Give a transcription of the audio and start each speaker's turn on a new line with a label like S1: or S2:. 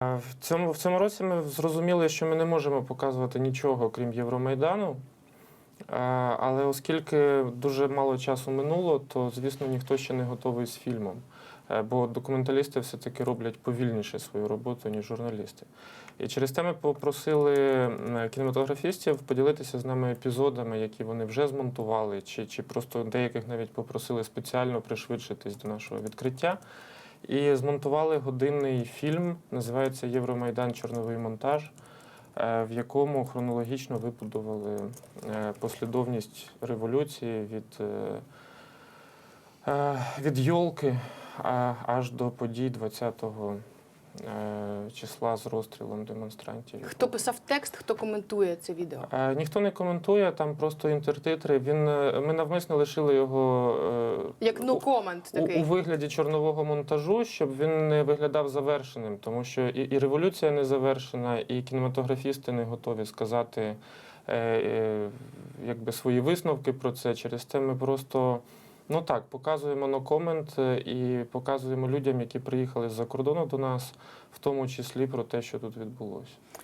S1: В цьому, в цьому році ми зрозуміли, що ми не можемо показувати нічого, крім Євромайдану. Але оскільки дуже мало часу минуло, то звісно ніхто ще не готовий з фільмом. Е, Бо документалісти все-таки роблять повільніше свою роботу, ніж журналісти. І через те ми попросили кінематографістів поділитися з нами епізодами, які вони вже змонтували, чи, чи просто деяких навіть попросили спеціально пришвидшитись до нашого відкриття. І змонтували годинний фільм, називається Євромайдан. Чорновий монтаж, е, в якому хронологічно вибудували е, послідовність революції від, е, від Йолки аж до подій 20-го е, числа з розстрілом демонстрантів.
S2: Хто писав текст, хто коментує це відео?
S1: Е, Ніхто не коментує, там просто інтертитри. Він, е, ми навмисно лишили його е,
S2: Як ну комент
S1: у, у вигляді чорнового монтажу, щоб він не виглядав завершеним, тому що і, і революція не завершена, і кінематографісти не готові сказати е, е, якби свої висновки про це. Через це ми просто. Ну так, показуємо на комент е, і показуємо людям, які приїхали з-за кордону до нас, в тому числі про те, що тут відбулося.